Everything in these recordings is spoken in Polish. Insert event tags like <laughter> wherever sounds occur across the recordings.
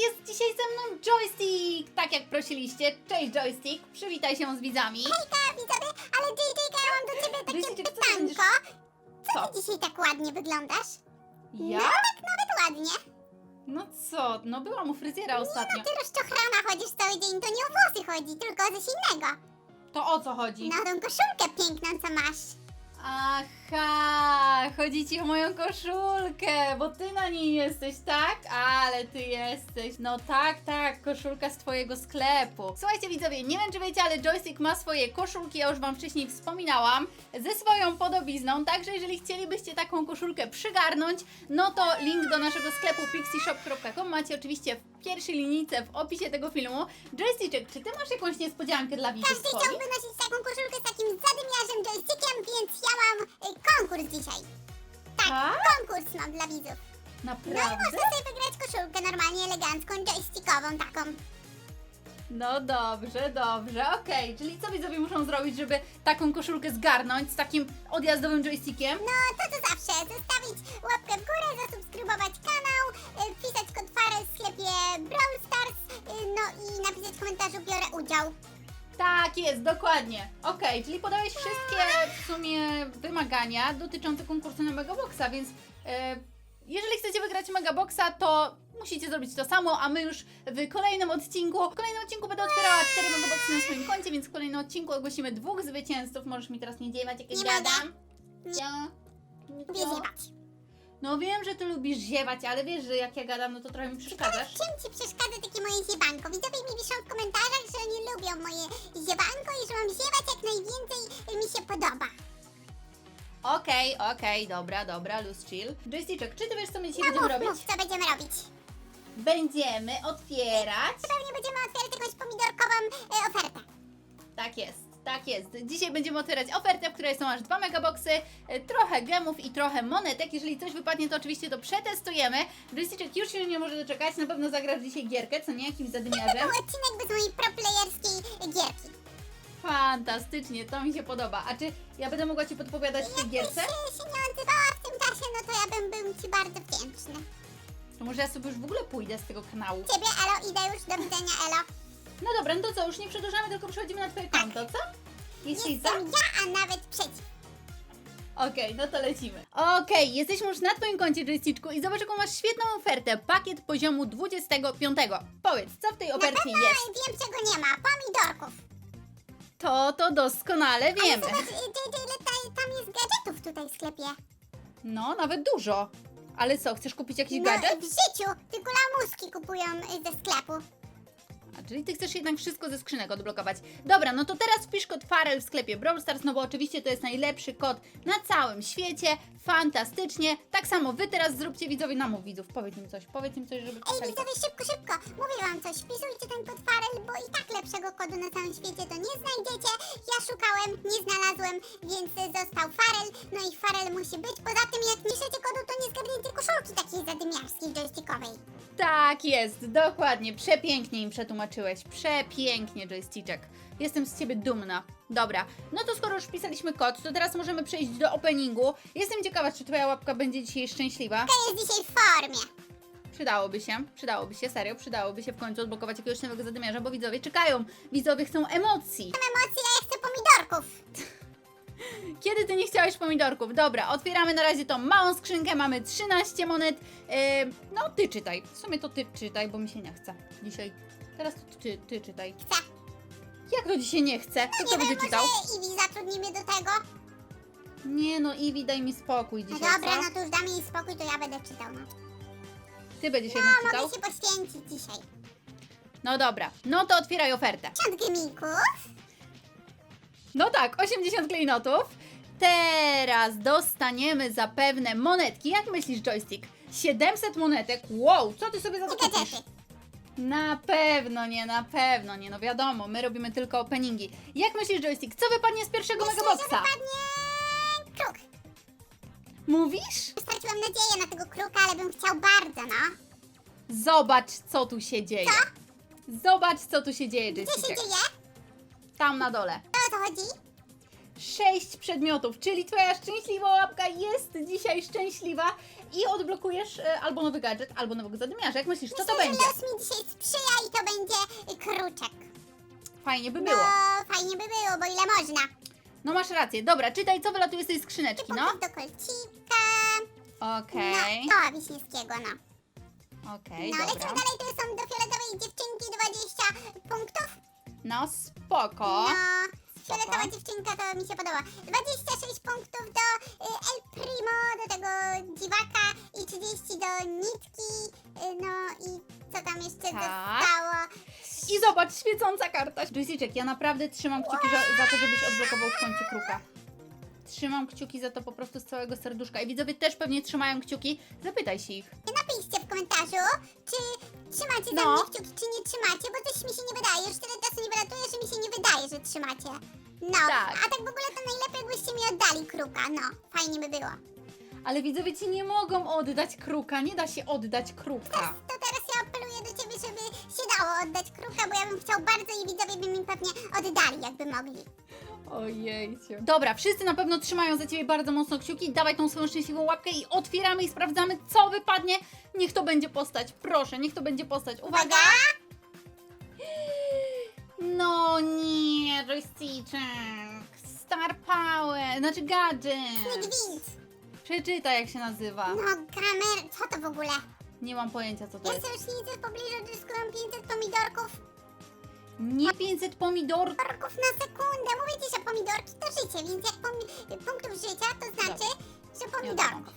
jest dzisiaj ze mną Joystick! Tak jak prosiliście. Cześć Joystick, przywitaj się z widzami. Hejka, widzowie, ale JJ, ja mam do ciebie takie Joystick, co ty pytanko. będziesz- Co? Ty dzisiaj tak ładnie wyglądasz? Ja? No tak nawet ładnie. No co, no byłam u fryzjera ostatnio. Ty rozczochrana chodzisz cały dzień, to nie o włosy chodzi, tylko o coś innego. To o co chodzi? Na tą koszulkę piękną, co masz. Aha, chodzi ci o moją koszulkę, bo ty na niej jesteś, tak? Ale ty jesteś. No tak, tak, koszulka z twojego sklepu. Słuchajcie widzowie, nie wiem czy wiecie, ale Joystick ma swoje koszulki, ja już wam wcześniej wspominałam, ze swoją podobizną, także jeżeli chcielibyście taką koszulkę przygarnąć, no to link do naszego sklepu pixieshop.com macie oczywiście w pierwszej linijce w opisie tego filmu. Joystick, czy ty masz jakąś niespodziankę dla widzów Każdy swoich? chciałby nosić widzów. No i Naprawdę? można sobie wygrać koszulkę normalnie elegancką, joystickową taką. No dobrze, dobrze, okej. Czyli co widzowie muszą zrobić, żeby taką koszulkę zgarnąć z takim odjazdowym joystickiem? No to to zawsze, zostawić łapkę w górę, zasubskrybować kanał, y, wpisać kod w sklepie Brawl Stars, y, no i napisać w komentarzu biorę udział. Tak jest, dokładnie. Okej, czyli podałeś wszystkie w sumie wymagania dotyczące konkursu na Megaboxa, więc e, jeżeli chcecie wygrać Megaboxa, to musicie zrobić to samo, a my już w kolejnym odcinku, w kolejnym odcinku będę otwierała cztery Megaboxy na swoim koncie, więc w kolejnym odcinku ogłosimy dwóch zwycięzców. Możesz mi teraz nie dziewać, jak ja Nie gadam. Nie. Ja. Zjebać. No wiem, że ty lubisz ziewać, ale wiesz, że jak ja gadam, no to trochę mi przeszkadzasz. Czym ci przeszkadza takie moje ziebanko? Widzowie mi piszą w komentarzach, że nie lubią moje ziebanko i że mam ziewać jak najwięcej mi się podoba. Okej, okej, dobra, dobra, luz chill. Joystick, czy ty wiesz, co my dzisiaj No będziemy mów, robić? mów, co będziemy robić? Będziemy otwierać. Pewnie będziemy otwierać jakąś pomidorkową y, ofertę. Tak jest, tak jest. Dzisiaj będziemy otwierać ofertę, w której są aż dwa megaboxy, e, trochę gemów i trochę monetek. Jeżeli coś wypadnie, to oczywiście to przetestujemy. Joystick już się nie może doczekać, na pewno zagrasz dzisiaj gierkę, co nie? Jakimś zadymiarzem. był odcinek bez mojej proplayerskiej gierki. Fantastycznie, to mi się podoba. A czy ja będę mogła Ci podpowiadać w tej gierce? się, się nie odzywała w tym czasie, no to ja bym był Ci bardzo wdzięczny. To może ja sobie już w ogóle pójdę z tego kanału. Ciebie, Elo, idę już, do widzenia, Elo. No dobra, no to co, już nie przedłużamy, tylko przechodzimy na Twoje konto, co? Jesteś za? Jestem ja, a nawet przeciw. Okej, no to lecimy. Okej, jesteśmy już na Twoim koncie, Joysticzku i zobacz, jaką masz świetną ofertę. Pakiet poziomu 25. Powiedz, co w tej ofercie jest? pewno wiem, czego nie ma. Pomidorków. To, to doskonale wiemy. Ale zobacz, JJ, ile ta, tam jest gadżetów tutaj w sklepie. No, nawet dużo. Ale co, chcesz kupić jakiś No, gadżet? w życiu tylko lamuski kupują y, ze sklepu. Czyli ty chcesz jednak wszystko ze skrzynek odblokować. Dobra, no to teraz wpisz kod FAREL w sklepie Brawl Stars, no bo oczywiście to jest najlepszy kod na całym świecie. Fantastycznie. Tak samo wy teraz zróbcie widzowie namów widzów. Powiedz im coś, powiedz im coś, żeby Ej, pisali. widzowie, szybko, szybko. Mówię wam coś. Wpisujcie ten kod Farel, bo i tak lepszego kodu na całym świecie to nie znajdziecie. Ja szukałem, nie znalazłem, więc został Farel. No i Farel musi być. Poza tym, jak piszecie kodu, to nie zgadniecie koszulki takiej zadymiarskiej joystickowej. Tak jest, dokładnie. Przepięknie im przetłumaczyłeś. Przepięknie, joysticzek. Jestem z ciebie dumna. Dobra, no to skoro już wpisaliśmy kod, to teraz możemy przejść do openingu. Jestem ciekawa, czy twoja łapka będzie dzisiaj szczęśliwa. To jest dzisiaj w formie. Przydałoby się, przydałoby się, serio, przydałoby się w końcu odblokować jakiegoś nowego zadymiarza, bo widzowie czekają. Widzowie chcą emocji. Mam emocje, a ja chcę pomidorków. <laughs> Kiedy ty nie chciałeś pomidorków? Dobra, otwieramy na razie tą małą skrzynkę, mamy 13 monet. Yy, no, ty czytaj. W sumie to ty czytaj, bo mi się nie chce dzisiaj. Teraz to ty, ty czytaj. Chcę. Jak to dzisiaj nie chce? No Kto nie będzie czytał? może Iwi zatrudni mnie do tego. Nie no, Iwi, daj mi spokój No dzisiaj, dobra, co? no to już dam jej spokój, to ja będę czytał. No, Ty będziesz no jednak czytał? mogę się poświęcić dzisiaj. No dobra, no to otwieraj ofertę. 50 gemików. No tak, 80 klejnotów. Teraz dostaniemy zapewne monetki. Jak myślisz, joystick? 700 monetek? Wow, co ty sobie za to I kupisz? gadżety. Na pewno nie, na pewno nie, no wiadomo, my robimy tylko openingi. Jak myślisz, joystick, co wypadnie z pierwszego Myślę, że megaboxa? wypadnie kruk. Mówisz? Straciłam nadzieję na tego kruka, ale bym chciał bardzo, no. Zobacz, co tu się dzieje. Zobacz, co tu się dzieje, Co się joystick. dzieje? Tam na dole. O co chodzi? Sześć przedmiotów, czyli twoja szczęśliwa łapka jest dzisiaj szczęśliwa i odblokujesz e, albo nowy gadżet, albo nowego zadymiarza. Jak myślisz, co to Myślę, będzie? że los mi dzisiaj sprzyja i to będzie y, kruczek. Fajnie by No, było. fajnie by było, bo ile można. No masz rację. Dobra, czytaj, co wylatuje z tej skrzyneczki, no. Do kolcika. Okej, No, o, wiśniewskiego, no. okej, No, dobra. lecimy dalej, tu są do fioletowej dziewczynki 20 punktów. No spoko. No, fioletowa dziewczynka to mi się podoba. 26 punktów do y, El Primo, do tego dziwaka i 30 do nitki. Y, no i co tam jeszcze Tak. zostało? I zobacz, świecąca karta. Joystick, ja naprawdę trzymam kciuki za, za to, żebyś odblokował w końcu kruka. Trzymam kciuki za to po prostu z całego serduszka. I widzowie też pewnie trzymają kciuki. Zapytaj się ich. Napiszcie w komentarzu, czy trzymacie za No. mnie kciuki, czy nie trzymacie, bo coś mi się nie wydaje. Już tyle nie wylatuje, że mi się nie wydaje, że trzymacie. No, Tak. a tak w ogóle to najlepiej jakbyście mi oddali kruka. No, fajnie by było. Ale widzowie ci nie mogą oddać kruka. Nie da się oddać kruka. To teraz ja apeluję do ciebie, żeby się dało oddać kruka, bo ja bym chciał bardzo i widzowie by mi pewnie oddali, jakby mogli. Ojejciu. Dobra, wszyscy na pewno trzymają za ciebie bardzo mocno kciuki. Dawaj tą swoją szczęśliwą łapkę i otwieramy i sprawdzamy, co wypadnie. Niech to będzie postać. Proszę, niech to będzie postać. Uwaga! No nie, joystick. Star Power, znaczy gadżet. Gwint. Przeczytaj, jak się nazywa. No, kamer, co to w ogóle? Nie mam pojęcia, co to Ja jest. sobie już nie w pobliżu odzyskuję 500 pomidorków. Nie 500 pomidorów. Pomidorków na sekundę. Mówię ci, że pomidorki to życie, więc jak pomi- punktów życia, to znaczy, że Nie pomidorków.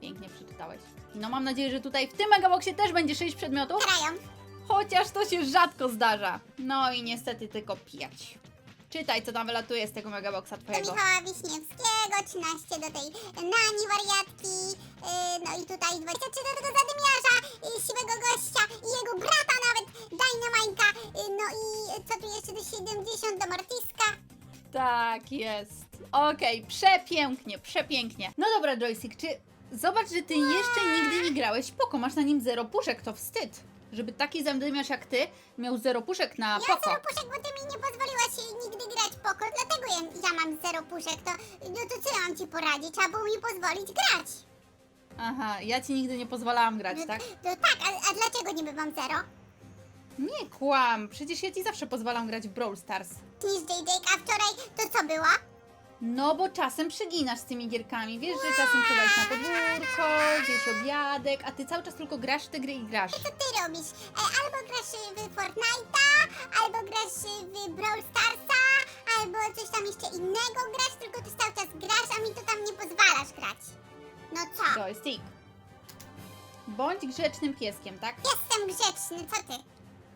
Pięknie przeczytałeś. No mam nadzieję, że tutaj w tym megaboxie też będzie 6 przedmiotów. Grają. Chociaż to się rzadko zdarza. No i niestety tylko pijać. Czytaj, co tam wylatuje z tego megaboxa Do twojego. Michała Wiśniewskiego, 13 do tej Nani wariatki, yy, no i tutaj 23 do tego zadymiarza, yy, siwego gościa i jego brata nawet, Dynamajka, yy, no i co tu jeszcze do 70 do Mortiska. Tak jest. Okej, przepięknie, przepięknie. No dobra, Joystick, czy... Zobacz, że ty jeszcze nigdy nie grałeś Poko. Masz na nim zero puszek, to wstyd. Żeby taki zadymiarz jak ty miał zero puszek na Ja Poko. zero puszek, bo ty mi nie pozwoliłaś nigdy grać poko, dlatego ja, ja mam zero puszek, to no to co ja mam ci poradzić, trzeba było mi pozwolić grać. Aha, ja ci nigdy nie pozwalałam grać, No, tak? no tak, a, a dlaczego niby mam zero? Nie kłam, przecież ja ci zawsze pozwalam grać w Brawl Stars. Niż JJ, a wczoraj to co było? No bo czasem przeginasz z tymi gierkami. Wiesz, że czasem trzeba iść na podwórko, gdzieś obiadek, a ty cały czas tylko grasz w te gry i grasz. Co ty robisz? E, albo grasz w Fortnite'a, albo grasz w Brawl Starsa, albo coś tam jeszcze innego grasz, tylko ty cały czas grasz, a mi to tam nie pozwalasz grać. No co? Joystick. Bądź grzecznym pieskiem, tak? Jestem grzeczny, co ty?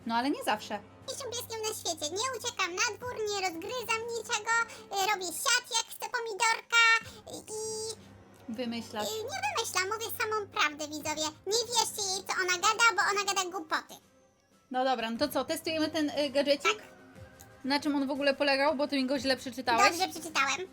No ale nie zawsze. Na świecie. Nie uciekam na dwór, nie rozgryzam niczego, e, robię siat jak chcę pomidorka i Wymyślasz. nie wymyślam, mówię samą prawdę widzowie. Nie wierzcie jej, co ona gada, bo ona gada głupoty. No dobra, no to co, testujemy ten y, gadżecik? Na czym on w ogóle polegał, bo ty mi go źle przeczytałeś? Dobrze przeczytałem.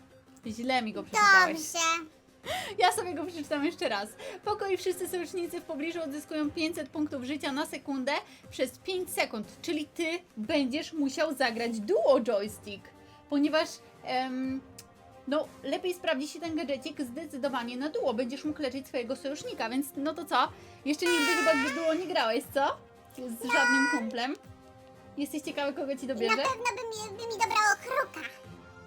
Źle mi go przeczytałeś. Dobrze. <laughs> Ja sobie go przeczytam jeszcze raz. Poko i wszyscy sojusznicy w pobliżu odzyskują 500 punktów życia na sekundę przez 5 sekund, czyli ty będziesz musiał zagrać duo joystick, ponieważ em, no lepiej sprawdzi się ten gadżecik zdecydowanie na duo, będziesz mógł leczyć swojego sojusznika, więc no to co? Jeszcze nigdy chyba w duo nie grałeś, co? Z żadnym kumplem. Jesteś ciekawy, kogo ci I na dobierze? pewno by mi, by mi dobrało kruka.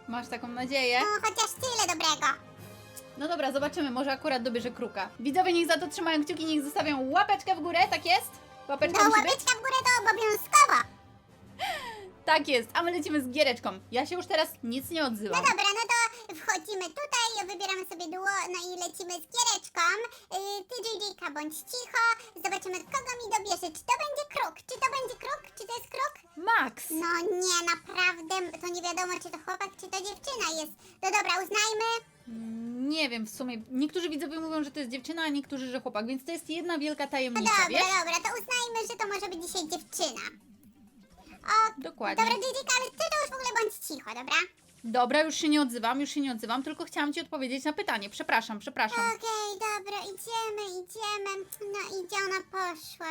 Masz taką nadzieję? No, chociaż tyle dobrego. No dobra, zobaczymy, może akurat dobierze kruka. Widzowie niech za to trzymają kciuki, niech zostawią łapeczkę w górę, tak jest? No, Łapeczka musi być? łapeczka w górę to obowiązkowo. Tak jest, a my lecimy z giereczką. Ja się już teraz nic nie No odzywam. dobra, no to wchodzimy tutaj, wybieramy sobie duo, no i lecimy z giereczką. Yy, ty, JJ, bądź cicho. Zobaczymy, kogo mi dobierze. Czy to będzie kruk? Czy to będzie kruk? Czy to jest kruk? Max! No nie, naprawdę, to nie wiadomo, czy to chłopak, czy to dziewczyna jest. No dobra, uznajmy. Mm, Nie wiem w sumie. Niektórzy widzowie mówią, że to jest dziewczyna, a niektórzy, że chłopak, więc to jest jedna wielka No tajemnica, dobra, wiesz? dobra, to uznajmy, że to może być dzisiaj dziewczyna. O, Dokładnie. dobra, JJ, ale ty to już w ogóle bądź cicho, dobra? Dobra, już się nie odzywam, już się nie odzywam, tylko chciałam ci odpowiedzieć na pytanie. Przepraszam, przepraszam. Okej, dobra, idziemy, idziemy. No i gdzie ona poszła?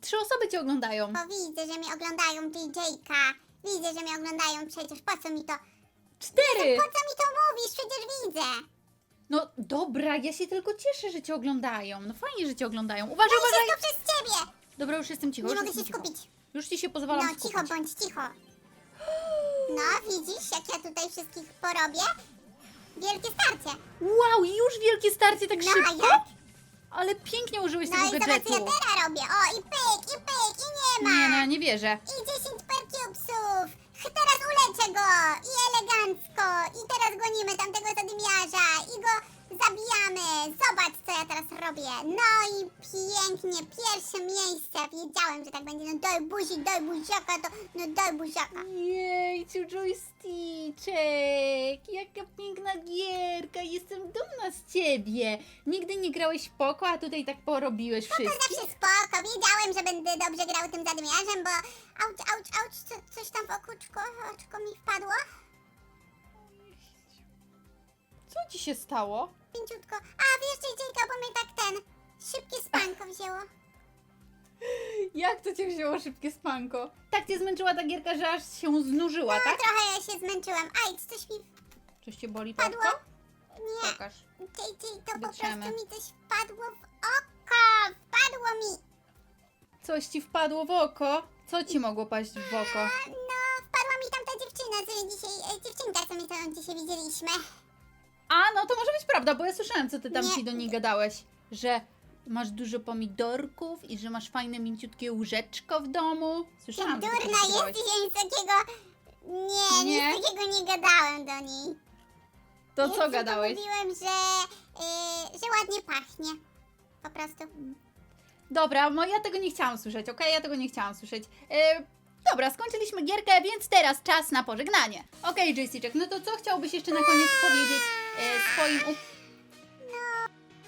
Trzy osoby cię oglądają. Bo widzę, że mnie oglądają DJ-ka. Widzę, że mnie oglądają przecież. Po co mi to? Cztery! Po co mi to mówisz? Przecież widzę. No dobra, ja się tylko cieszę, że cię oglądają. No fajnie, że cię oglądają. Uważaj, No uważaj! wszystko przez ciebie! Dobra, już jestem cicho, Nie już mogę się jestem cicho. skupić. Już ci się pozwalam No skupić. cicho, bądź cicho. No, widzisz, jak ja tutaj wszystkich porobię? Wielkie starcie. Wow, już wielkie starcie tak No, a szybko? jak? Ale pięknie użyłeś No tego zobacz, co ja gadżetu. teraz robię. O, i pyk, i pyk, i nie ma. Nie, no ja nie wierzę. I 10 percubesów! Teraz uleczę go! I elegancko! I teraz gonimy tamtego zadymiarza! I go zabijamy! Zobacz, co ja teraz robię! No i pięknie! Pierwsze miejsce! Wiedziałem, że tak będzie! No daj buzi, daj buziaka, to... No daj buziaka! Jejciu, joysticzek! Jaka piękna gierka! Jestem dumna z ciebie! Nigdy nie grałeś w poko, a tutaj tak porobiłeś To wszystkich. zawsze spoko! Wiedziałem, że będę dobrze grał tym zadymiarzem, bo... Auć, auć, auć! Co, coś tam w okuczko, oczko mi wpadło? Co ci się stało? Pięciutko. A, wiesz, JJ, bo mnie tak ten... Szybkie spanko wzięło. <laughs> Jak to cię wzięło szybkie spanko? Tak cię zmęczyła ta gierka, że aż się znużyła, No, tak? trochę ja się zmęczyłam. Aj, coś mi Coś cię boli, wpadło? Patko? Nie. Pokaż. JJ, to po Wytrzemy. prostu mi coś wpadło w oko. Wpadło mi. Coś ci wpadło w oko? Co ci mogło paść w oko? A, No, wpadła mi tam ta dziewczyna, co dzisiaj... E, dziewczynka, co my tam dzisiaj widzieliśmy. A, no to może być prawda, bo ja słyszałem, co ty tam Nie. ci do niej gadałeś. Że masz dużo pomidorków i że masz fajne, mięciutkie łóżeczko w domu. Ty Słyszałam, że durna jesteś, ja nic takiego... Nie, Nie? nic takiego nie gadałem do niej. To Ja co tylko gadałeś? mówiłem, że... y, że ładnie pachnie. Po prostu. Dobra, no ja tego nie chciałam słyszeć, okej? Ja tego nie chciałam słyszeć. E, dobra, skończyliśmy gierkę, więc teraz czas na pożegnanie. Okej, Joystick, no to co chciałbyś jeszcze na koniec powiedzieć e, swoim... Up...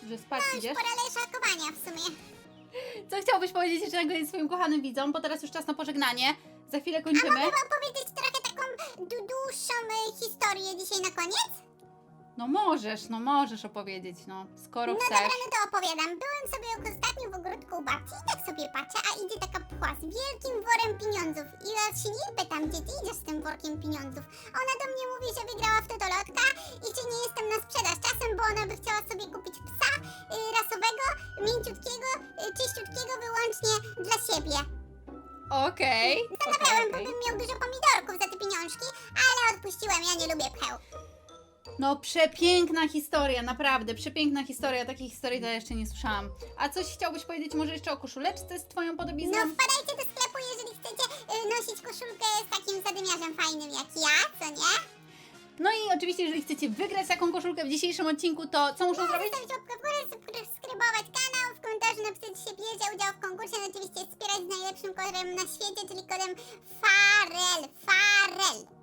Że spać idziesz? Pora w sumie. Co chciałbyś powiedzieć jeszcze na koniec swoim kochanym widzom, bo teraz już czas na pożegnanie. Za chwilę A kończymy. mogę wam powiedzieć trochę taką du- dłuższą y, historię dzisiaj na koniec? No możesz, no możesz opowiedzieć, no, skoro No chcesz. dobra, no to opowiadam. Byłem sobie ostatnio w ogródku u babci i tak sobie patrzę, a idzie taka pchła z wielkim worem pieniądzów. I ja się nie pytam, gdzie ty idziesz z tym workiem pieniądzów. Ona do mnie mówi, że wygrała w totolotka i czy nie jestem na sprzedaż czasem, bo ona by chciała sobie kupić psa y, rasowego, mięciutkiego, y, czyściutkiego wyłącznie dla siebie. Okej. Zastanawiałem, okej, okej. bo bym miał dużo pomidorków za te pieniążki, ale odpuściłem, ja nie lubię pcheł. No przepiękna historia, naprawdę, przepiękna historia. Takiej historii to ja jeszcze nie słyszałam. A coś chciałbyś powiedzieć może jeszcze o koszuleczce z twoją podobizną? No wpadajcie do sklepu, jeżeli chcecie y, nosić koszulkę z takim zadymiarzem fajnym jak ja, co nie? No i oczywiście, jeżeli chcecie wygrać taką koszulkę w dzisiejszym odcinku, to co muszą zrobić? Zostawić łapkę w górę, subskrybować kanał, w komentarzu napisać się bierze udział w konkursie, no oczywiście wspierać z najlepszym kodem na świecie, czyli kodem FAREL, FAREL.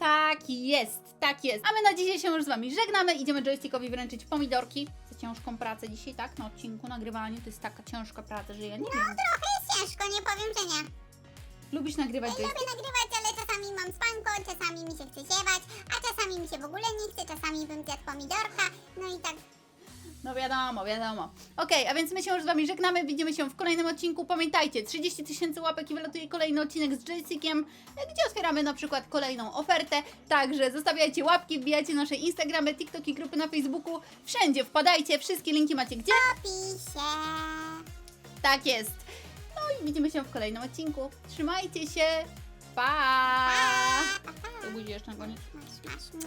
Tak jest, tak jest. A my na dzisiaj się już z wami żegnamy. Idziemy joystickowi wręczyć pomidorki. Za ciężką pracę dzisiaj, tak? Na odcinku nagrywanie to jest taka ciężka praca, że ja nie wiem. Trochę jest ciężko, nie powiem, że nie. Lubisz nagrywać Lubię joystick? nagrywać, ale czasami mam spanko, czasami mi się chce ziewać, a czasami mi się w ogóle nie chce, czasami bym zjadł pomidorka, no i tak No wiadomo, wiadomo. Okej, a więc my się już z wami żegnamy. Widzimy się w kolejnym odcinku. Pamiętajcie, 30 tysięcy łapek i wylatuje kolejny odcinek z joystickiem, gdzie otwieramy na przykład kolejną ofertę. Także zostawiajcie łapki, wbijajcie nasze Instagramy, TikToki, grupy na Facebooku. Wszędzie wpadajcie, wszystkie linki macie gdzie? pisze. Tak jest. No i widzimy się w kolejnym odcinku. Trzymajcie się. Pa! Pa, pa, pa. Buzi jeszcze na koniec. Masz, masz.